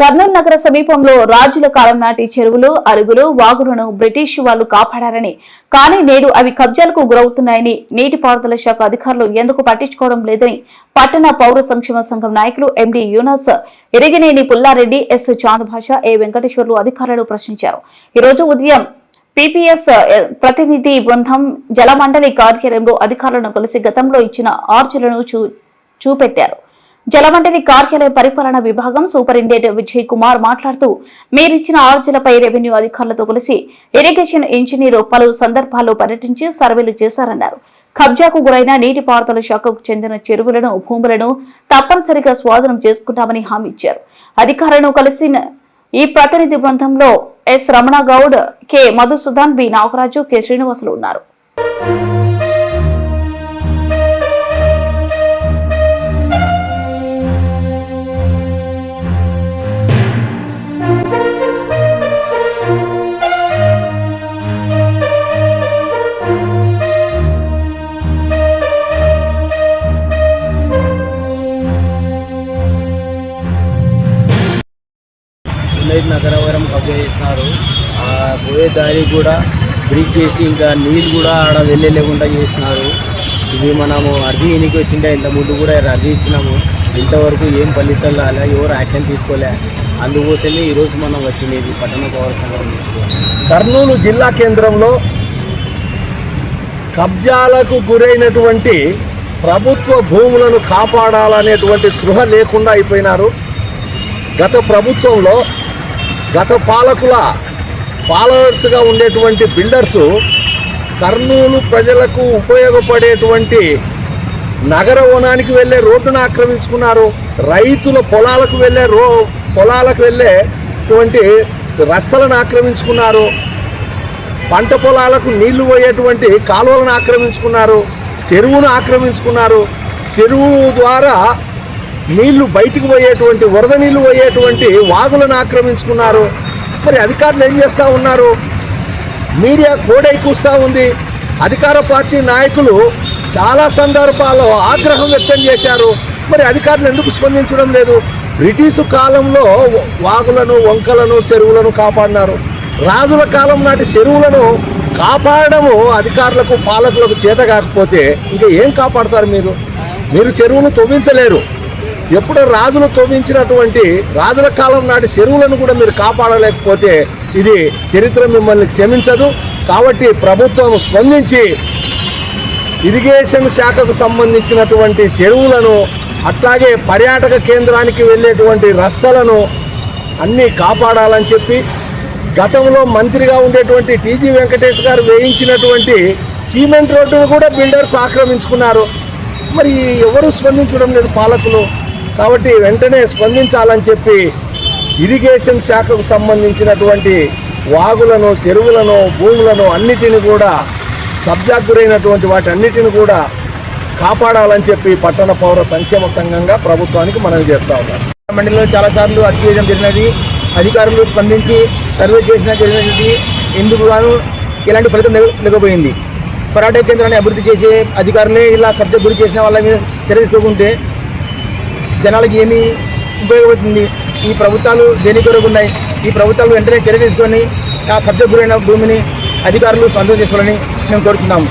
కర్నూలు నగర సమీపంలో రాజుల కాలం నాటి చెరువులు అరుగులు వాగులను బ్రిటిష్ వాళ్ళు కాపాడారని. కానీ నేడు అవి కబ్జాలకు గురవుతున్నాయని నీటిపారుదల శాఖ అధికారులు ఎందుకు పట్టించుకోవడం లేదని పట్టణ పౌర సంక్షేమ సంఘం నాయకులు MD Yunus Iriginen Pulla Reddy S Chandbasha A Venkateswarlu అధికారులు ప్రశ్నించారు. ఈరోజు ఉదయం పీపీఎస్ ప్రతినిధి బృందం జలమండలి కార్యాలయంలో అధికారులను కలిసి గతంలో ఇచ్చిన ఆర్జీలను చూ చూపెట్టారు. జలమండలి కార్యాలయ పరిపాలన విభాగం సూపరింటెండెంట్ విజయ్ కుమార్ మాట్లాడుతూ మీరిచ్చిన ఆర్జీలపై రెవెన్యూ అధికారులతో కలిసి ఇరిగేషన్ ఇంజనీరు పలు సందర్భాల్లో పర్యటించి సర్వేలు చేశారన్నారు. కబ్జాకు గురైన నీటిపారుదల శాఖకు చెందిన చెరువులను భూములను తప్పనిసరిగా స్వాధీనం చేసుకుంటామని హామీ ఇచ్చారు. అధికారులను కలిసిన ఈ ప్రతినిధి బృందంలో S Ramana Goud K Madhusudhan B Nagaraju K Srinivasulu ఉన్నారు. ఉన్నది నగరవరం కబ్జా చేసినారు. ఆ పోయే దారి కూడా బ్రిడ్జ్ చేసి ఇంకా నీళ్ళు కూడా ఆడ వెళ్ళే లేకుండా చేసినారు. ఇది మనము అర్జీ ఎన్నిక వచ్చిండే ఇంత ముందు కూడా అర్జీ ఇచ్చినాము ఇంతవరకు ఏం ఫలితం రాలే ఎవరు యాక్షన్ తీసుకోలే. అందుకోసమే ఈరోజు మనం వచ్చింది పట్టణ పౌర సంఘం కర్నూలు జిల్లా కేంద్రంలో కబ్జాలకు గురైనటువంటి ప్రభుత్వ భూములను కాపాడాలనేటువంటి స్పృహ లేకుండా అయిపోయినారు. గత ప్రభుత్వంలో గత పాలకుల ఫాలోవర్స్గా ఉండేటువంటి బిల్డర్సు కర్నూలు ప్రజలకు ఉపయోగపడేటువంటి నగర వనానికి వెళ్ళే రోడ్డును ఆక్రమించుకున్నారు. రైతుల పొలాలకు వెళ్ళే రో పొలాలకు వెళ్ళేటువంటి రస్తలను ఆక్రమించుకున్నారు. పంట పొలాలకు నీళ్ళు పోయేటువంటి కాలువలను ఆక్రమించుకున్నారు. చెరువును ఆక్రమించుకున్నారు. చెరువు ద్వారా నీళ్ళు బయటికి పోయేటువంటి వరద నీళ్ళు పోయేటువంటి వాగులను ఆక్రమించుకున్నారు. మరి అధికారులు ఏం చేస్తూ ఉన్నారు? మీడియా కోడై కూస్తూ ఉంది. అధికార పార్టీ నాయకులు చాలా సందర్భాల్లో ఆగ్రహం వ్యక్తం చేశారు. మరి అధికారులు ఎందుకు స్పందించడం లేదు? బ్రిటిషు కాలంలో వాగులను వంకలను చెరువులను కాపాడినారు. రాజుల కాలం నాటి చెరువులను కాపాడము అధికారులకు పాలకులకు చేత కాకపోతే ఇంకా ఏం కాపాడతారు మీరు? మీరు చెరువును తవ్వించలేరు. ఎప్పుడో రాజులు తోమించినటువంటి రాజుల కాలం నాటి చెరువులను కూడా మీరు కాపాడలేకపోతే ఇది చరిత్ర మిమ్మల్ని క్షమించదు. కాబట్టి ప్రభుత్వం స్పందించి ఇరిగేషన్ శాఖకు సంబంధించినటువంటి చెరువులను అట్లాగే పర్యాటక కేంద్రానికి వెళ్ళేటువంటి రస్తలను అన్నీ కాపాడాలని చెప్పి గతంలో మంత్రిగా ఉండేటువంటి టీజీ వెంకటేష్ గారు వేయించినటువంటి సిమెంట్ రోడ్డును కూడా బిల్డర్స్ ఆక్రమించుకున్నారు. మరి ఎవరు స్పందించడం లేదు పాలకులు? కాబట్టి వెంటనే స్పందించాలని చెప్పి ఇరిగేషన్ శాఖకు సంబంధించినటువంటి వాగులను చెరువులను భూములను అన్నిటిని కూడా కబ్జాకు గురైనటువంటి వాటి అన్నిటిని కూడా కాపాడాలని చెప్పి పట్టణ పౌర సంక్షేమ సంఘంగా ప్రభుత్వానికి మనవి చేస్తా ఉన్నారు మండలిలో చాలాసార్లు అర్జీ చేయడం జరిగినది. అధికారులు స్పందించి సర్వే చేసిన జరిగినది. ఎందుకు గాను ఇలాంటి ఫలితం లేకపోయింది పర్యాటక కేంద్రాన్ని అభివృద్ధి చేసే అధికారులే ఇలా కబ్జా గురి చేసిన వాళ్ళ మీద చర్య తీసుకోకుంటే జనాలకి ఏమి ఉపయోగపడుతుంది? ఈ ప్రభుత్వాలు దేని కొరకు ఉన్నాయి ఈ ప్రభుత్వాలు వెంటనే చర్య తీసుకొని ఆ కబ్జా గురైన భూమిని అధికారులు సొంతం చేసుకోవాలని మేము కోరుతున్నాము